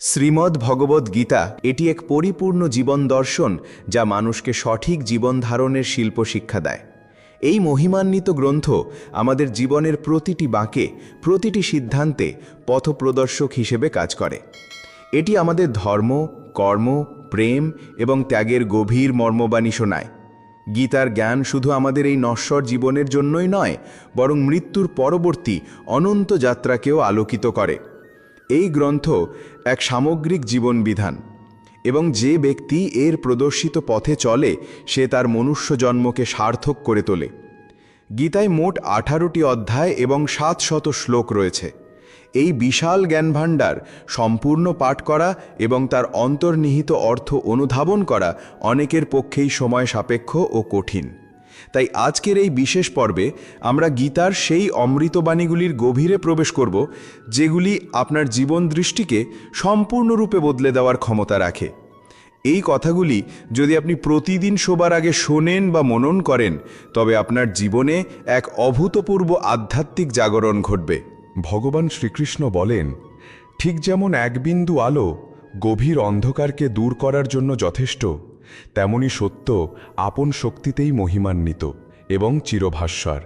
শ্রীমদ্ ভগবদ্ গীতা এটি এক পরিপূর্ণ জীবন দর্শন যা মানুষকে সঠিক জীবন ধারণের শিল্প শিক্ষা দেয়। এই মহিমান্বিত গ্রন্থ আমাদের জীবনের প্রতিটি বাঁকে, প্রতিটি সিদ্ধান্তে পথপ্রদর্শক হিসেবে কাজ করে। এটি আমাদের ধর্ম, কর্ম, প্রেম এবং ত্যাগের গভীর মর্মবাণী শোনায়। গীতার জ্ঞান শুধু আমাদের এই নশ্বর জীবনের জন্যই নয়, বরং মৃত্যুর পরবর্তী অনন্ত যাত্রাকেও আলোকিত করে। এই গ্রন্থ এক সামগ্রিক জীবন বিধান এবং যে ব্যক্তি এর প্রদর্শিত পথে চলে, সে তার মনুষ্য জন্মকে সার্থক করে তোলে। গীতায় মোট আঠারোটি অধ্যায় এবং সাত শত শ্লোক রয়েছে। এই বিশাল জ্ঞানভাণ্ডার সম্পূর্ণ পাঠ করা এবং তার অন্তর্নিহিত অর্থ অনুধাবন করা অনেকের পক্ষেই সময় সাপেক্ষ ও কঠিন। তাই আজকের এই বিশেষ পর্বে আমরা গীতার সেই অমৃতবাণীগুলির গভীরে প্রবেশ করব, যেগুলি আপনার জীবন দৃষ্টিকে সম্পূর্ণরূপে বদলে দেওয়ার ক্ষমতা রাখে। এই কথাগুলি যদি আপনি প্রতিদিন শোবার আগে শোনেন বা মনন করেন, তবে আপনার জীবনে এক অভূতপূর্ব আধ্যাত্মিক জাগরণ ঘটবে। ভগবান শ্রীকৃষ্ণ বলেন, ঠিক যেমন এক বিন্দু আলো গভীর অন্ধকারকে দূর করার জন্য যথেষ্ট তেমনি সত্য আপন শক্তিতেই মহিমান্বিত এবং চিরভাস্বর।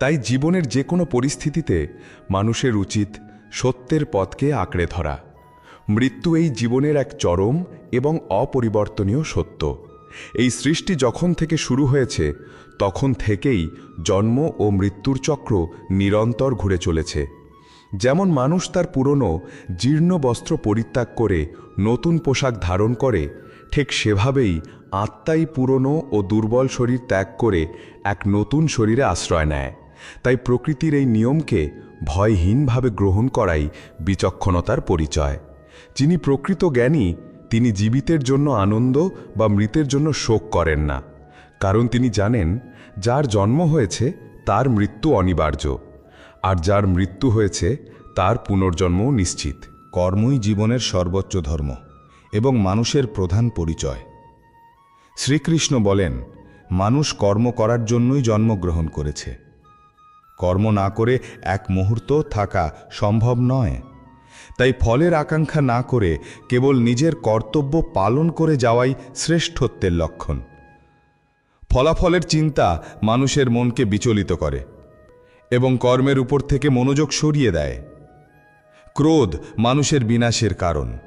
তাই জীবনের যে কোনো পরিস্থিতিতে মানুষের উচিত সত্যের পথকে আঁকড়ে ধরা। মৃত্যু এই জীবনের এক চরম এবং অপরিবর্তনীয় সত্য। এই সৃষ্টি যখন থেকে শুরু হয়েছে, তখন থেকেই জন্ম ও মৃত্যুর চক্র নিরন্তর ঘুরে চলেছে। যেমন মানুষ তার পুরনো জীর্ণ বস্ত্র পরিত্যাগ করে নতুন পোশাক ধারণ করে ঠিক সেভাবেই আত্মাই পুরনো ও দুর্বল শরীর ত্যাগ করে এক নতুন শরীরে আশ্রয় নেয়। তাই প্রকৃতির এই নিয়মকে ভয়হীনভাবে গ্রহণ করাই বিচক্ষণতার পরিচয়। যিনি প্রকৃত জ্ঞানী, তিনি জীবিতের জন্য আনন্দ বা মৃতের জন্য শোক করেন না। কারণ তিনি জানেন, যার জন্ম হয়েছে তার মৃত্যু অনিবার্য। আর যার মৃত্যু হয়েছে তার পুনর্জন্মও নিশ্চিত। কর্মই জীবনের সর্বোচ্চ ধর্ম। এবং মানুষের প্রধান পরিচয়। শ্রীকৃষ্ণ বলেন, মানুষ কর্ম করার জন্যই জন্মগ্রহণ করেছে। কর্ম না করে এক মুহূর্ত থাকা সম্ভব নয়। তাই ফলের আকাঙ্ক্ষা না করে কেবল নিজের কর্তব্য পালন করে যাওয়াই শ্রেষ্ঠত্বের লক্ষণ। ফলাফলের চিন্তা মানুষের মনকে বিচলিত করে এবং কর্মের উপর থেকে মনোযোগ সরিয়ে দেয়। ক্রোধ মানুষের বিনাশের কারণ।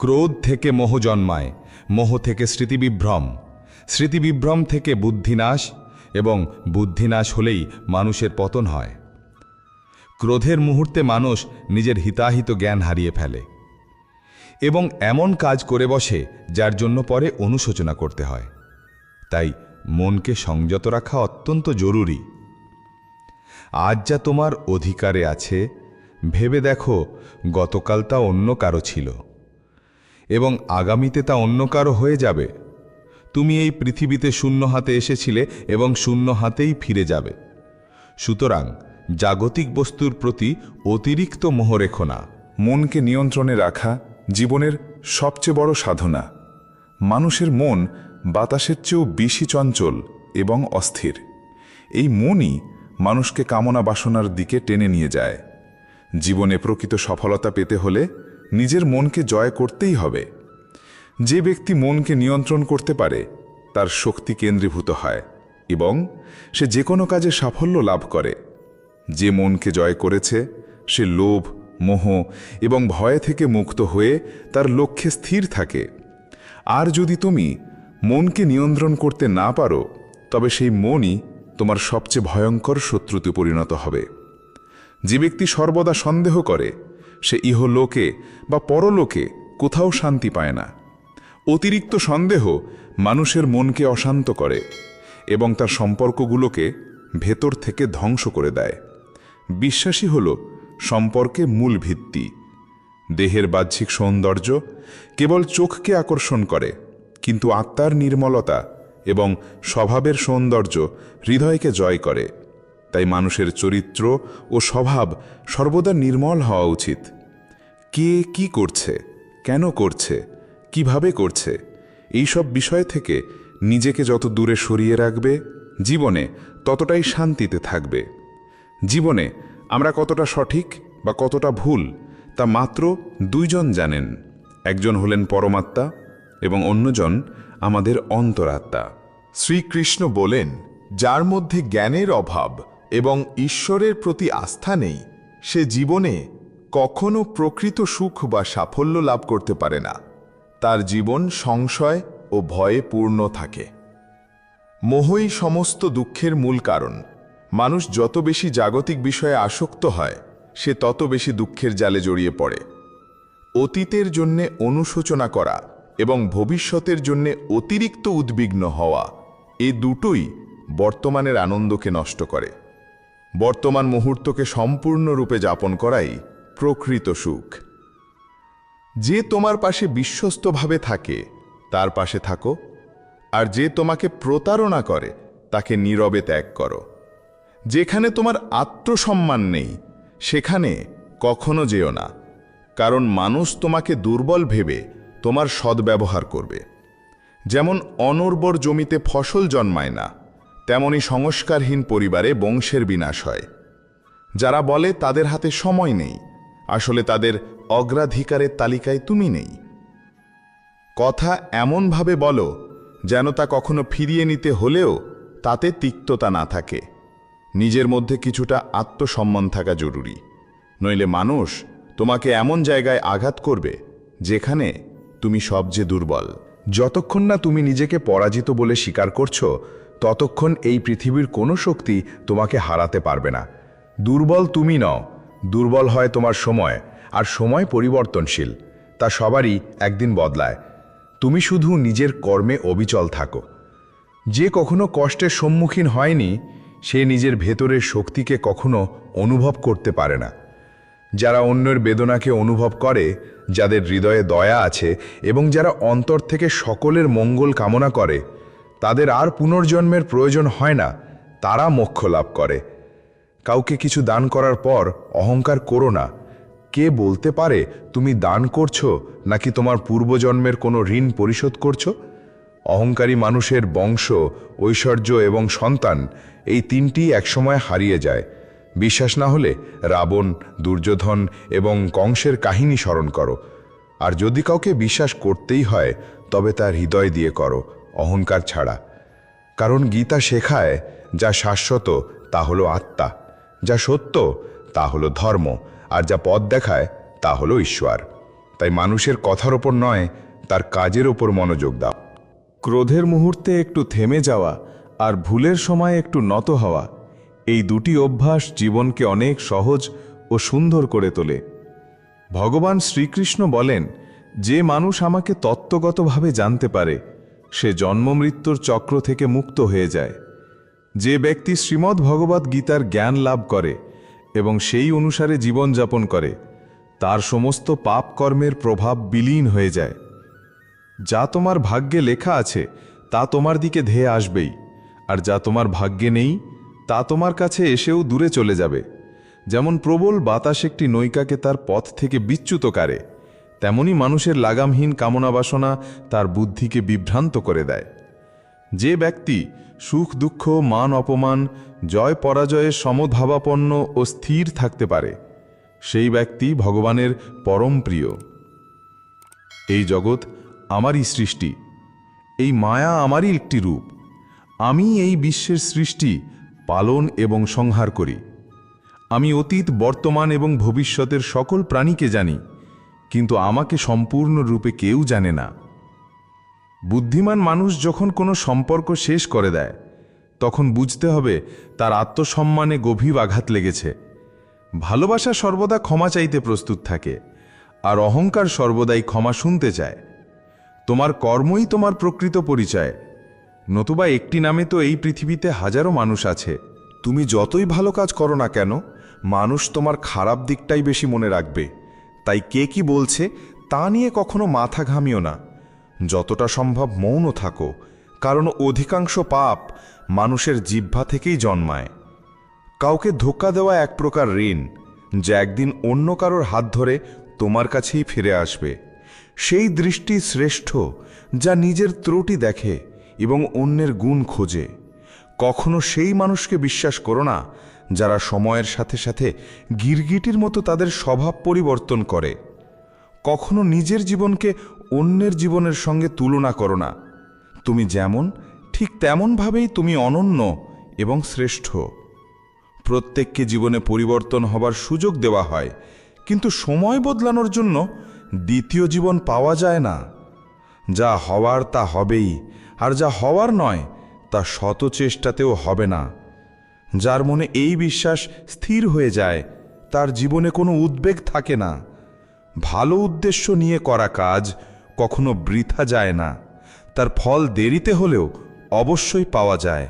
ক্রোধ থেকে মোহ জন্মায়, মোহ থেকে স্মৃতিবিভ্রম। স্মৃতিবিভ্রম থেকে বুদ্ধিনাশ এবং বুদ্ধিনাশ হলেই মানুষের পতন হয়। ক্রোধের মুহূর্তে মানুষ নিজের হিতাহিত জ্ঞান হারিয়ে ফেলে এবং এমন কাজ করে বসে যার জন্য পরে অনুশোচনা করতে হয়। তাই মনকে সংযত রাখা অত্যন্ত জরুরি। আজ যা তোমার অধিকারে আছে, ভেবে দেখো গতকাল তা অন্য কারও ছিল। এবং আগামীতে তা অন্য কারও হয়ে যাবে। তুমি এই পৃথিবীতে শূন্য হাতে এসেছিলে এবং শূন্য হাতেই ফিরে যাবে। সুতরাং জাগতিক বস্তুর প্রতি অতিরিক্ত মোহ রেখো না মনকে নিয়ন্ত্রণে রাখা জীবনের সবচেয়ে বড় সাধনা। মানুষের মন বাতাসের চেয়েও বেশি চঞ্চল এবং অস্থির। এই মনই মানুষকে কামনা বাসনার দিকে টেনে নিয়ে যায়। জীবনে প্রকৃত সফলতা পেতে হলে নিজের মনকে জয় করতেই হবে। যে ব্যক্তি মনকে নিয়ন্ত্রণ করতে পারে, তার শক্তি কেন্দ্রীভূত হয় এবং সে যে কোনো কাজে সাফল্য লাভ করে। যে মনকে জয় করেছে, সে লোভ, মোহ এবং ভয় থেকে মুক্ত হয়ে তার লক্ষ্যে স্থির থাকে। আর যদি তুমি মনকে নিয়ন্ত্রণ করতে না পারো, তবে সেই মনই তোমার সবচেয়ে ভয়ঙ্কর শত্রুতে পরিণত হবে। যে ব্যক্তি সর্বদা সন্দেহ করে সে ইহলোকে বা পরলোকে কোথাও শান্তি পায় না। অতিরিক্ত সন্দেহ মানুষের মনকে অশান্ত করে এবং তার সম্পর্কগুলোকে ভেতর থেকে ধ্বংস করে দেয়। বিশ্বাসী হল সম্পর্কে মূল ভিত্তি। দেহের বাহ্যিক সৌন্দর্য কেবল চোখকে আকর্ষণ করে, কিন্তু আত্মার নির্মলতা এবং স্বভাবের সৌন্দর্য হৃদয়কে জয় করে। তাই মানুষের চরিত্র ও স্বভাব সর্বদা নির্মল হওয়া উচিত। কে কি করছে? কেন করছে? কীভাবে করছে? এইসব বিষয় থেকে নিজেকে যত দূরে সরিয়ে রাখবে, জীবনে ততটাই শান্তিতে থাকবে। জীবনে আমরা কতটা সঠিক বা কতটা ভুল, তা মাত্র দুইজন জানেন। একজন হলেন পরমাত্মা এবং অন্যজন আমাদের অন্তরাত্মা। শ্রীকৃষ্ণ বলেন, যার মধ্যে জ্ঞানের অভাব এবং ঈশ্বরের প্রতি আস্থা নেই, সে জীবনে কখনো প্রকৃত সুখ বা সাফল্য লাভ করতে পারে না। তার জীবন সংশয় ও ভয়ে পূর্ণ থাকে। মোহই সমস্ত দুঃখের মূল কারণ। মানুষ যত বেশি জাগতিক বিষয়ে আসক্ত হয়, সে তত বেশি দুঃখের জালে জড়িয়ে পড়ে। অতীতের জন্যে অনুশোচনা করা এবং ভবিষ্যতের জন্যে অতিরিক্ত উদ্বিগ্ন হওয়া, এ দুটোই বর্তমানের আনন্দকে নষ্ট করে। বর্তমান মুহূর্তকে সম্পূর্ণরূপে যাপন করাই প্রকৃত সুখ। যে তোমার পাশে বিশ্বস্তভাবে থাকে, তার পাশে থাকো, আর যে তোমাকে প্রতারণা করে, তাকে নীরবে ত্যাগ করো। যেখানে তোমার আত্মসম্মান নেই, সেখানে কখনো যেও না, কারণ মানুষ তোমাকে দুর্বল ভেবে তোমার সদ্ব্যবহার করবে। যেমন অনর্বর জমিতে ফসল জন্মায় না তেমনি সংস্কারহীন পরিবারে বংশের বিনাশ হয়। যারা বলে তাদের হাতে সময় নেই, আসলে তাদের অগ্রাধিকারের তালিকায় তুমি নেই। কথা এমনভাবে বলো, যেন তা কখনো ফিরিয়ে নিতে হলেও তাতে তিক্ততা না থাকে। নিজের মধ্যে কিছুটা আত্মসম্মান থাকা জরুরি। নইলে মানুষ তোমাকে এমন জায়গায় আঘাত করবে, যেখানে তুমি সবচেয়ে দুর্বল। যতক্ষণ না তুমি নিজেকে পরাজিত বলে স্বীকার করছ ততক্ষণ এই পৃথিবীর কোনো শক্তি তোমাকে হারাতে পারবে না। দুর্বল তুমি নও, দুর্বল হয় তোমার সময়, আর সময় পরিবর্তনশীল, তা সবারই একদিন বদলায়। তুমি শুধু নিজের কর্মে অবিচল থাকো। যে কখনো কষ্টের সম্মুখীন হয়নি, সে নিজের ভেতরের শক্তিকে কখনো অনুভব করতে পারে না। যারা অন্যের বেদনাকে অনুভব করে, যাদের হৃদয়ে দয়া আছে এবং যারা অন্তর থেকে সকলের মঙ্গল কামনা করে তাদের আর পুনর্জন্মের প্রয়োজন হয় না, তারা মোক্ষ লাভ করে। কাউকে কিছু দান করার পর অহংকার করো না। কে বলতে পারে, তুমি দান করছ, নাকি তোমার পূর্বজন্মের কোনো ঋণ পরিশোধ করছ? অহংকারী মানুষের বংশ, ঐশ্বর্য এবং সন্তান, এই তিনটি একসময় হারিয়ে যায়। বিশ্বাস না হলে রাবণ, দুর্যোধন এবং কংসের কাহিনী স্মরণ করো। আর যদি কাউকে বিশ্বাস করতেই হয়, তবে তার হৃদয় দিয়ে করো। অহংকার ছাড়া। কারণ গীতা শেখায়, যা শাশ্বত, তা হলো আত্মা। যা সত্য, তা হলো ধর্ম। আর যা পথ দেখায়, তা হলো ঈশ্বর। তাই মানুষের কথার ওপর নয়, তার কাজের ওপর মনোযোগ দাও। ক্রোধের মুহূর্তে একটু থেমে যাওয়া আর ভুলের সময় একটু নত হওয়া, এই দুটি অভ্যাস জীবনকে অনেক সহজ ও সুন্দর করে তোলে। ভগবান শ্রীকৃষ্ণ বলেন, যে মানুষ আমাকে তত্ত্বগতভাবে জানতে পারে সে জন্মমৃত্যুর চক্র থেকে মুক্ত হয়ে যায়। যে ব্যক্তি শ্রীমদ্ ভগবদ্ গীতার জ্ঞান লাভ করে এবং সেই অনুসারে জীবনযাপন করে, তার সমস্ত পাপ কর্মের প্রভাব বিলীন হয়ে যায়। যা তোমার ভাগ্যে লেখা আছে, তা তোমার দিকে ধেয়ে আসবেই, আর যা তোমার ভাগ্যে নেই, তা তোমার কাছে এসেও দূরে চলে যাবে। যেমন প্রবল বাতাস একটি নৌকাকে তার পথ থেকে বিচ্যুত করে তেমনি মানুষের লাগামহীন কামনা বাসনা তার বুদ্ধিকে বিভ্রান্ত করে দেয়। যে ব্যক্তি সুখ, দুঃখ, মান অপমান, জয় পরাজয়ে সমভাবাপন্ন ও স্থির থাকতে পারে, সেই ব্যক্তি ভগবানের পরম প্রিয়। এই জগৎ আমারই সৃষ্টি, এই মায়া আমারই একটি রূপ, আমি এই বিশ্বের সৃষ্টি, পালন এবং সংহার করি। আমি অতীত, বর্তমান এবং ভবিষ্যতের সকল প্রাণীকে জানি কিন্তু আমাকে সম্পূর্ণরূপে কেউ জানে না। বুদ্ধিমান মানুষ যখন কোনো সম্পর্ক শেষ করে দেয়, তখন বুঝতে হবে তার আত্মসম্মানে গভীর আঘাত লেগেছে। ভালোবাসা সর্বদা ক্ষমা চাইতে প্রস্তুত থাকে, আর অহংকার সর্বদাই ক্ষমা শুনতে চায়। তোমার কর্মই তোমার প্রকৃত পরিচয়। নতুবা একটি নামে তো এই পৃথিবীতে হাজারো মানুষ আছে। তুমি যতই ভালো কাজ করো না কেন, মানুষ তোমার খারাপ দিকটাই বেশি মনে রাখবে। তাই কে কি বলছে তা নিয়ে কখনো মাথা ঘামিও না। যতটা সম্ভব মৌন থাকো, কারণ অধিকাংশ পাপ মানুষের জিহ্বা থেকেই জন্মায়। কাউকে ধোকা দেওয়া এক প্রকার ঋণ, যা একদিন অন্য কারোর হাত ধরে তোমার কাছেই ফিরে আসবে। সেই দৃষ্টি শ্রেষ্ঠ, যা নিজের ত্রুটি দেখে এবং অন্যের গুণ খোঁজে। কখনো সেই মানুষকে বিশ্বাস করো না যারা সময়ের সাথে সাথে গিরগিটির মতো তাদের স্বভাব পরিবর্তন করে। কখনো নিজের জীবনকে অন্যের জীবনের সঙ্গে তুলনা করো না। তুমি যেমন, ঠিক তেমনভাবেই তুমি অনন্য এবং শ্রেষ্ঠ। প্রত্যেককে জীবনে পরিবর্তন হবার সুযোগ দেওয়া হয়, কিন্তু সময় বদলানোর জন্য দ্বিতীয় জীবন পাওয়া যায় না। যা হওয়ার তা হবেই, আর যা হওয়ার নয়, তা শত চেষ্টাতেও হবে না। যার মনে এই বিশ্বাস স্থির হয়ে যায়, তার জীবনে কোনো উদ্বেগ থাকে না। ভালো উদ্দেশ্য নিয়ে করা কাজ কখনো বৃথা যায় না। তার ফল দেরিতে হলেও অবশ্যই পাওয়া যায়।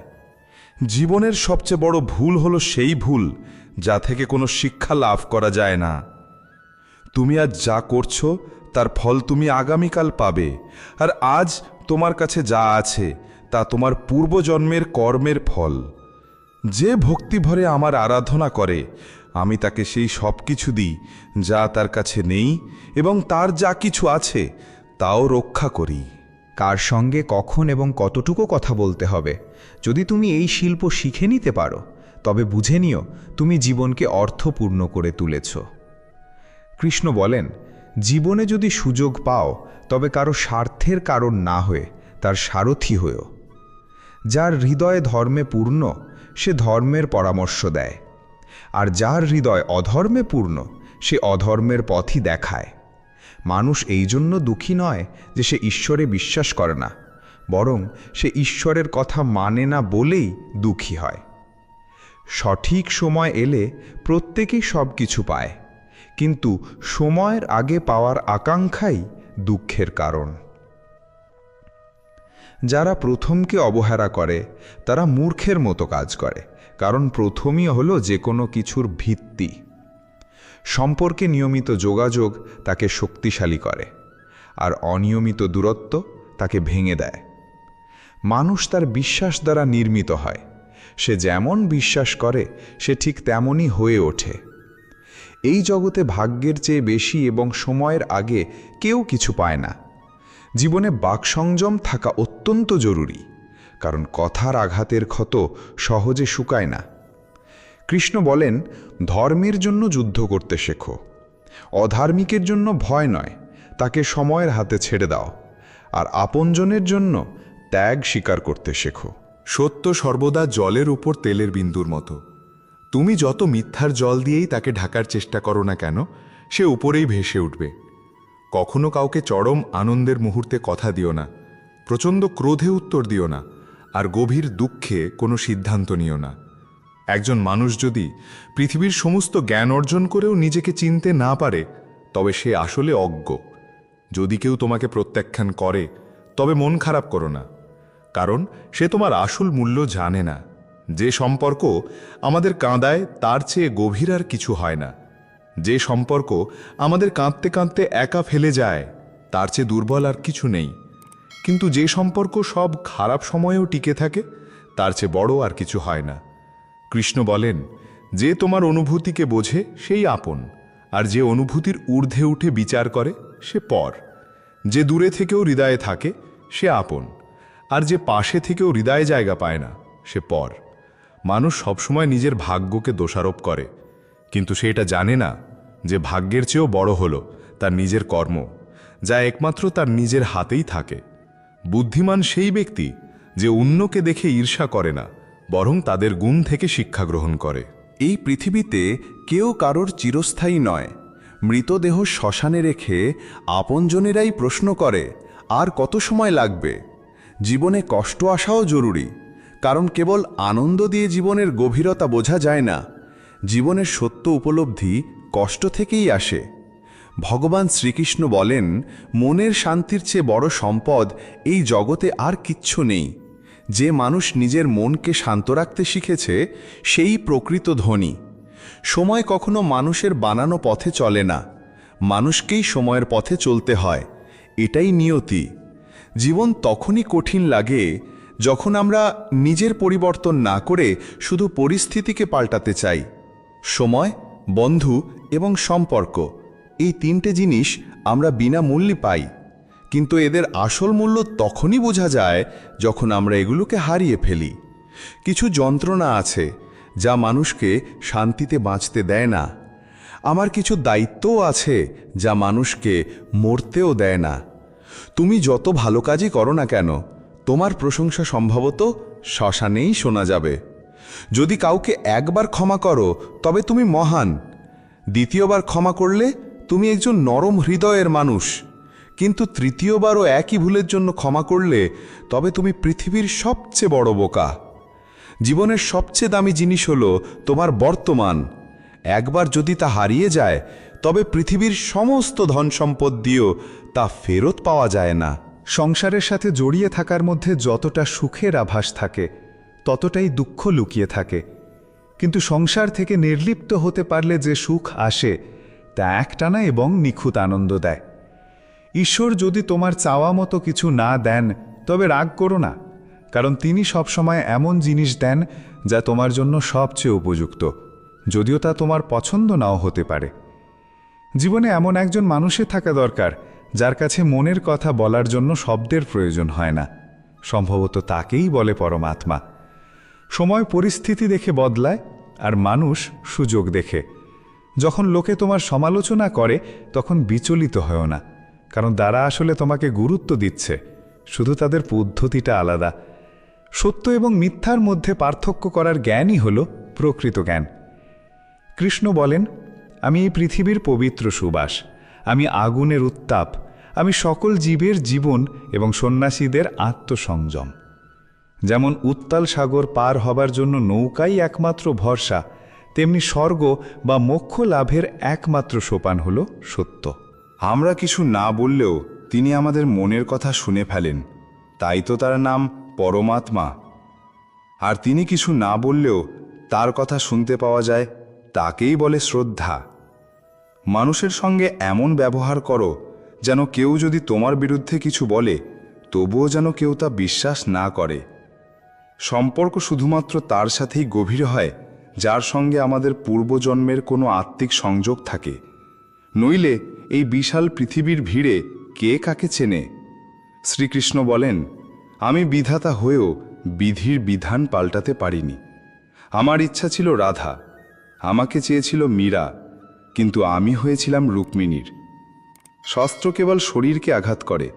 জীবনের সবচেয়ে বড় ভুল হলো সেই ভুল যা থেকে কোনো শিক্ষা লাভ করা যায় না। তুমি আজ যা করছ, তার ফল তুমি আগামীকাল পাবে। আর আজ তোমার কাছে যা আছে, তা তোমার পূর্বজন্মের কর্মের ফল। যে ভক্তি ভরে আমার আরাধনা করে, আমি তাকে সেই সব কিছু দিই, যা তার কাছে নেই এবং তার যা কিছু আছে, তাও রক্ষা করি। কার সঙ্গে, কখন এবং কতটুকু কথা বলতে হবে? যদি তুমি এই শিল্প শিখে নিতে পারো, তবে বুঝে নিও, তুমি জীবনকে অর্থপূর্ণ করে তুলেছ। কৃষ্ণ বলেন, জীবনে যদি সুযোগ পাও, তবে কারও স্বার্থের কারণ না হয়ে তার সারথি হয়েও যার হৃদয়ে ধর্মে পূর্ণ সে ধর্মের পরামর্শ দেয়। আর যার হৃদয় অধর্মে পূর্ণ, সে অধর্মের পথই দেখায়। মানুষ এই জন্য দুঃখী নয় যে সে ঈশ্বরে বিশ্বাস করে না, বরং সে ঈশ্বরের কথা মানে না বলেই দুঃখী হয়। সঠিক সময় এলে প্রত্যেকেই সব কিছু পায়, কিন্তু সময়ের আগে পাওয়ার আকাঙ্ক্ষাই দুঃখের কারণ। যারা প্রথমকে অবহেলা করে, তারা মূর্খের মতো কাজ করে, কারণ প্রথমই হলো যে কোনো কিছুর ভিত্তি। সম্পর্কে নিয়মিত যোগাযোগ তাকে শক্তিশালী করে, আর অনিয়মিত দূরত্ব তাকে ভেঙে দেয়। মানুষ তার বিশ্বাস দ্বারা নির্মিত হয়, সে যেমন বিশ্বাস করে, সে ঠিক তেমনই হয়ে ওঠে। এই জগতে ভাগ্যের চেয়ে বেশি এবং সময়ের আগে কেউ কিছু পায় না। জীবনে বাকসংযম থাকা অত্যন্ত জরুরি, কারণ কথার আঘাতের ক্ষত সহজে শুকায় না। কৃষ্ণ বলেন, ধর্মের জন্য যুদ্ধ করতে শেখো। অধার্মিকের জন্য ভয় নয়, তাকে সময়ের হাতে ছেড়ে দাও। আর আপনজনের জন্য ত্যাগ স্বীকার করতে শেখো। সত্য সর্বদা জলের উপর তেলের বিন্দুর মতো। তুমি যত মিথ্যার জল দিয়েই তাকে ঢাকার চেষ্টা করো না কেন, সে উপরেই ভেসে উঠবে। কখনো কাউকে চরম আনন্দের মুহূর্তে কথা দিও না, প্রচণ্ড ক্রোধে উত্তর দিও না, আর গভীর দুঃখে কোনো সিদ্ধান্ত নিও না। একজন মানুষ যদি পৃথিবীর সমস্ত জ্ঞান অর্জন করেও নিজেকে চিনতে না পারে, তবে সে আসলে অজ্ঞ। যদি কেউ তোমাকে প্রত্যাখ্যান করে, তবে মন খারাপ করো না, কারণ সে তোমার আসল মূল্য জানে না। যে সম্পর্ক আমাদের কাঁদায়, তার চেয়ে গভীর আর কিছু হয় না। যে সম্পর্ক আমাদের কাঁদতে কাঁদতে একা ফেলে যায়, তার চেয়ে দুর্বল আর কিছু নেই। কিন্তু যে সম্পর্ক সব খারাপ সময়েও টিকে থাকে, তার চেয়ে বড় আর কিছু হয় না। কৃষ্ণ বলেন, যে তোমার অনুভূতিকে বোঝে, সেই আপন। আর যে অনুভূতির ঊর্ধ্বে উঠে বিচার করে, সে পর। যে দূরে থেকেও হৃদয়ে থাকে, সে আপন। আর যে পাশে থেকেও হৃদয়ে জায়গা পায় না, সে পর। মানুষ সবসময় নিজের ভাগ্যকে দোষারোপ করে। কিন্তু সে এটা জানে না যে ভাগ্যের চেয়েও বড় হলো তার নিজের কর্ম, যা একমাত্র তার নিজের হাতেই থাকে। বুদ্ধিমান সেই ব্যক্তি যে অন্যকে দেখে ঈর্ষা করে না, বরং তাদের গুণ থেকে শিক্ষা গ্রহণ করে। এই পৃথিবীতে কেউ কারোর চিরস্থায়ী নয়। মৃতদেহ শ্মশানে রেখে আপনজনেরাই প্রশ্ন করে, আর কত সময় লাগবে? জীবনে কষ্ট আসাও জরুরি, কারণ কেবল আনন্দ দিয়ে জীবনের গভীরতা বোঝা যায় না। জীবনের সত্য উপলব্ধি কষ্ট থেকেই আসে। ভগবান শ্রীকৃষ্ণ বলেন, মনের শান্তির চেয়ে বড় সম্পদ এই জগতে আর কিচ্ছু নেই। যে মানুষ নিজের মনকে শান্ত রাখতে শিখেছে, সেই প্রকৃত ধনী। সময় কখনো মানুষের বানানো পথে চলে না। মানুষকেই সময়ের পথে চলতে হয়। এটাই নিয়তি। জীবন তখনই কঠিন লাগে যখন আমরা নিজের পরিবর্তন না করে শুধু পরিস্থিতিকে পাল্টাতে চাই। সময়, বন্ধু এবং সম্পর্ক। এই তিনটে জিনিস আমরা বিনামূল্যে পাই। কিন্তু এদের আসল মূল্য তখনই বোঝা যায় যখন আমরা এগুলোকে হারিয়ে ফেলি। কিছু যন্ত্রণা আছে যা মানুষকে শান্তিতে বাঁচতে দেয় না। আমার কিছু দায়িত্বও আছে যা মানুষকে মরতেও দেয় না। তুমি যত ভালো কাজই করো না কেন, তোমার প্রশংসা সম্ভবত শ্মশানেই শোনা যাবে। যদি কাউকে একবার ক্ষমা করো, তবে তুমি মহান। দ্বিতীয়বার ক্ষমা করলে তুমি একজন নরম হৃদয়ের মানুষ। কিন্তু তৃতীয়বারও একই ভুলের জন্য ক্ষমা করলে, তবে তুমি পৃথিবীর সবচেয়ে বড় বোকা। জীবনের সবচেয়ে দামি জিনিস হলো তোমার বর্তমান। একবার যদি তা হারিয়ে যায়, তবে পৃথিবীর সমস্ত ধন সম্পদ দিয়েও তা ফেরত পাওয়া যায় না। সংসারের সাথে জড়িয়ে থাকার মধ্যে যতটা সুখের আভাস থাকে ততটাই দুঃখ লুকিয়ে থাকে। কিন্তু সংসার থেকে নির্লিপ্ত হতে পারলে যে সুখ আসে, তা একটানা এবং নিখুঁত আনন্দ দেয়। ঈশ্বর যদি তোমার চাওয়া মতো কিছু না দেন, তবে রাগ করো না, কারণ তিনি সবসময় এমন জিনিস দেন যা তোমার জন্য সবচেয়ে উপযুক্ত, যদিও তা তোমার পছন্দ নাও হতে পারে। জীবনে এমন একজন মানুষের থাকা দরকার, যার কাছে মনের কথা বলার জন্য শব্দের প্রয়োজন হয় না, সম্ভবত তাকেই বলে পরমাত্মা। সময় পরিস্থিতি দেখে বদলায় আর মানুষ সুযোগ দেখে। যখন লোকে তোমার সমালোচনা করে, তখন বিচলিত হও না, কারণ তারা আসলে তোমাকে গুরুত্ব দিচ্ছে, শুধু তাদের পদ্ধতিটা আলাদা। সত্য এবং মিথ্যার মধ্যে পার্থক্য করার জ্ঞানই হল প্রকৃত জ্ঞান। কৃষ্ণ বলেন, আমি এই পৃথিবীর পবিত্র সুবাস, আমি আগুনের উত্তাপ, আমি সকল জীবের জীবন এবং সন্ন্যাসীদের আত্মসংযম। যেমন উত্তাল সাগর পার হবার জন্য নৌকাই একমাত্র ভরসা, তেমনি স্বর্গ বা মোক্ষ লাভের একমাত্র সোপান হল সত্য। আমরা কিছু না বললেও তিনি আমাদের মনের কথা শুনে ফেলেন। তাই তো তার নাম পরমাত্মা। আর তিনি কিছু না বললেও তার কথা শুনতে পাওয়া যায়, তাকেই বলে শ্রদ্ধা। মানুষের সঙ্গে এমন ব্যবহার করো যেন কেউ যদি তোমার বিরুদ্ধে কিছু বলে, তবুও যেন কেউ তা বিশ্বাস না করে। সম্পর্ক শুধুমাত্র তার সাথেই গভীর হয়, যার সঙ্গে আমাদের পূর্বজন্মের কোনো আত্মিক সংযোগ থাকে। নইলে এই বিশাল পৃথিবীর ভিড়ে কে কাকে চেনে? শ্রীকৃষ্ণ বলেন, আমি বিধাতা হয়েও বিধির বিধান পাল্টাতে পারিনি। আমার ইচ্ছা ছিল রাধা, আমাকে চেয়েছিল মীরা, কিন্তু আমি হয়েছিলাম রুক্মিণীর। শস্ত্র কেবল শরীরকে আঘাত করে,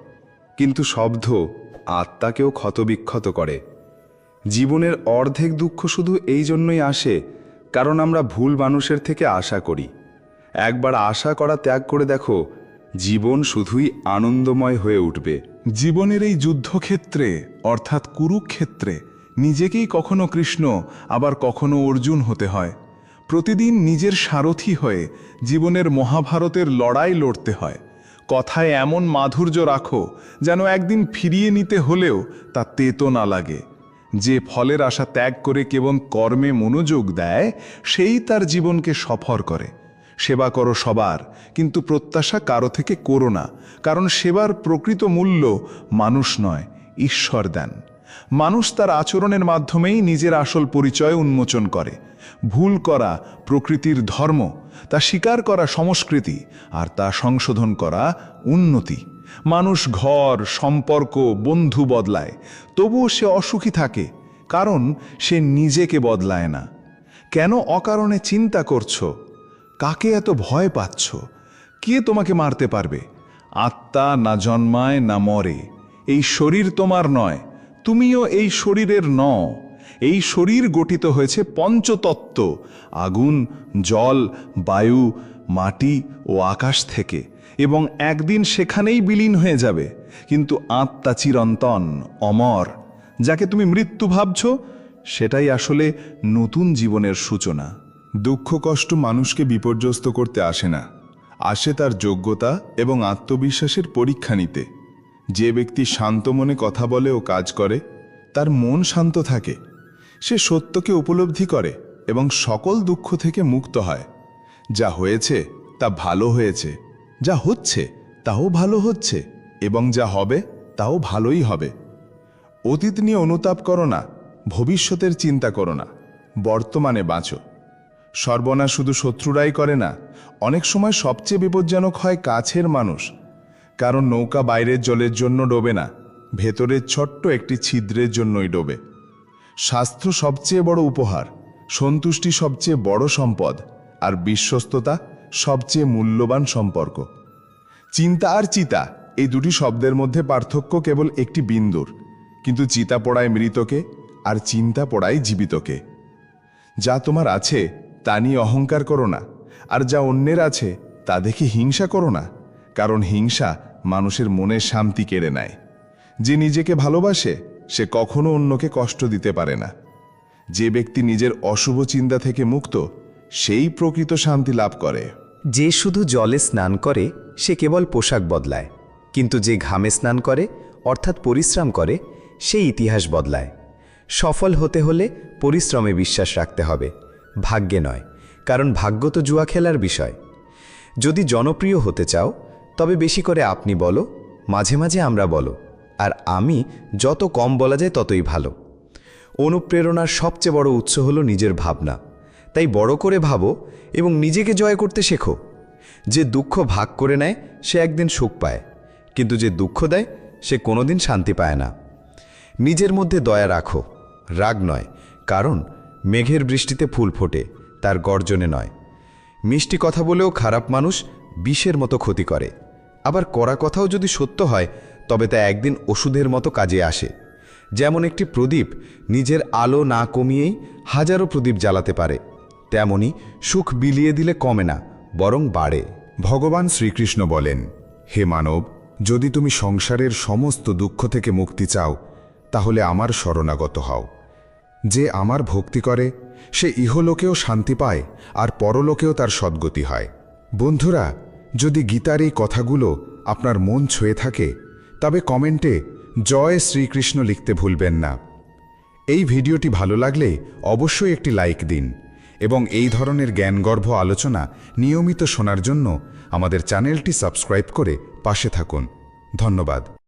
কিন্তু শব্দ আত্মাকেও ক্ষতবিক্ষত করে। জীবনের অর্ধেক দুঃখ শুধু এই জন্যই আসে, কারণ আমরা ভুল মানুষের থেকে আশা করি। একবার আশা করা ত্যাগ করে দেখো, জীবন শুধুই আনন্দময় হয়ে উঠবে। জীবনের এই যুদ্ধক্ষেত্রে, অর্থাৎ কুরুক্ষেত্রে, নিজেকেই কখনো কৃষ্ণ, আবার কখনো অর্জুন হতে হয়। প্রতিদিন নিজের সারথি হয়ে জীবনের মহাভারতের লড়াই লড়তে হয়। কথায় এমন মাধুর্য রাখো, যেন একদিন ফিরিয়ে নিতে হলেও তা তেতো না লাগে। যে ফলের আশা ত্যাগ করে কেবল কর্মে মনোযোগ দেয়, সেই তার জীবনকে সফর করে। সেবা করো সবার, কিন্তু প্রত্যাশা কারও থেকে করো না, কারণ সেবার প্রকৃত মূল্য মানুষ নয়, ঈশ্বর দেন। মানুষ তার আচরণের মাধ্যমেই নিজের আসল পরিচয় উন্মোচন করে। ভুল করা প্রকৃতির ধর্ম, তা স্বীকার করা সংস্কৃতি, আর তা সংশোধন করা উন্নতি। মানুষ ঘর, সম্পর্ক, বন্ধু বদলায়। তবুও সে অসুখী থাকে, কারণ সে নিজেকে বদলায় না। কেন অকারণে চিন্তা করছ? কাকে এত ভয় পাচ্ছ? কে তোমাকে মারতে পারবে? আত্মা না জন্মায় না মরে। এই শরীর তোমার নয়, তুমিও এই শরীরের ন এই শরীর গঠিত হয়েছে পঞ্চতত্ত্ব, আগুন, জল, বায়ু, মাটি ও আকাশ থেকে। এবং একদিন সেখানেই বিলীন হয়ে যাবে। কিন্তু আত্মা চিরন্তন, অমর, যাকে তুমি মৃত্যু ভাবছ, সেটাই আসলে নতুন জীবনের সূচনা। দুঃখ, কষ্ট মানুষকে বিপর্যস্ত করতে আসে না। আসে তার যোগ্যতা এবং আত্মবিশ্বাসের পরীক্ষা নিতে। যে ব্যক্তি শান্ত মনে কথা বলে ও কাজ করে, তার মন শান্ত থাকে। সে সত্যকে উপলব্ধি করে এবং সকল দুঃখ থেকে মুক্ত হয়। যা হয়েছে, তা ভালো হয়েছে। যা হচ্ছে, তাও ভালো হচ্ছে, এবং যা হবে, তাও ভালোই হবে। অতীত নিয়ে অনুতাপ করো না, ভবিষ্যতের চিন্তা করো না, বর্তমানে বাঁচো। সর্বনা শুধু শত্রুরাই করে না, অনেক সময় সবচেয়ে বিপজ্জনক হয় কাছের মানুষ। কারণ নৌকা বাইরের জলের জন্য ডোবে না, ভেতরের ছোট্ট একটি ছিদ্রের জন্যই ডোবে। স্বাস্থ্য সবচেয়ে বড় উপহার, সন্তুষ্টি সবচেয়ে বড় সম্পদ, আর বিশ্বস্ততা সবচেয়ে মূল্যবান সম্পর্ক। চিন্তা আর চিতা এই দুটি শব্দের মধ্যে পার্থক্য কেবল একটি বিন্দুর, কিন্তু চিতা পড়ায় মৃতকে আর চিন্তা পড়ায় জীবিতকে। যা তোমার আছে, তা নিয়ে অহংকার করো না, আর যা অন্যের আছে, তা দেখে হিংসা করো না, কারণ হিংসা মানুষের মনের শান্তি কেড়ে নেয়। যে নিজেকে ভালোবাসে, সে কখনো অন্যকে কষ্ট দিতে পারে না। যে ব্যক্তি নিজের অশুভ চিন্তা থেকে মুক্ত, সেই প্রকৃত শান্তি লাভ করে। যে শুধু জলে স্নান করে, সে কেবল পোশাক বদলায়। কিন্তু যে ঘামে স্নান করে, অর্থাৎ পরিশ্রম করে, সে ইতিহাস বদলায়। সফল হতে হলে পরিশ্রমে বিশ্বাস রাখতে হবে। ভাগ্যে নয়, কারণ ভাগ্য তো জুয়া খেলার বিষয়। যদি জনপ্রিয় হতে চাও, তবে বেশি করে আপনি বলো, মাঝে মাঝে আমরা বলো, আর আমি যত কম বলা যায় ততই ভালো। অনুপ্রেরণার সবচেয়ে বড় উৎস হলো নিজের ভাবনা। তাই বড় করে ভাবো এবং নিজেকে জয় করতে শেখো। যে দুঃখ ভাগ করে নেয়, সে একদিন সুখ পায়। কিন্তু যে দুঃখ দেয়, সে কোনোদিন শান্তি পায় না। নিজের মধ্যে দয়া রাখো। রাগ নয়, কারণ মেঘের বৃষ্টিতে ফুল ফোটে, তার গর্জনে নয়। মিষ্টি কথা বলেও খারাপ মানুষ বিষের মতো ক্ষতি করে। আবার করা কথাও যদি সত্য হয়, তবে তা একদিন ওষুধের মতো কাজে আসে। যেমন একটি প্রদীপ নিজের আলো না কমিয়েই হাজারো প্রদীপ জ্বালাতে পারে। তেমনি সুখ বিলিয়ে দিলে কমে না, বরং বাড়ে। ভগবান শ্রীকৃষ্ণ বলেন, হে মানব, যদি তুমি সংসারের সমস্ত দুঃখ থেকে মুক্তি চাও, তাহলে আমার শরণাগত হও। যে আমার ভক্তি করে, সে ইহলোকেও শান্তি পায় আর পরলোকেও তার সদ্গতি হয়। বন্ধুরা, যদি গীতার এই কথাগুলো আপনার মন ছুঁয়ে থাকে, তবে কমেন্টে জয় শ্রীকৃষ্ণ লিখতে ভুলবেন না। এই ভিডিওটি ভালো লাগলে অবশ্যই একটি লাইক দিন। এবং এই ধরনের জ্ঞানগর্ভ আলোচনা নিয়মিত শোনার জন্য আমাদের চ্যানেলটি সাবস্ক্রাইব করে পাশে থাকুন। ধন্যবাদ।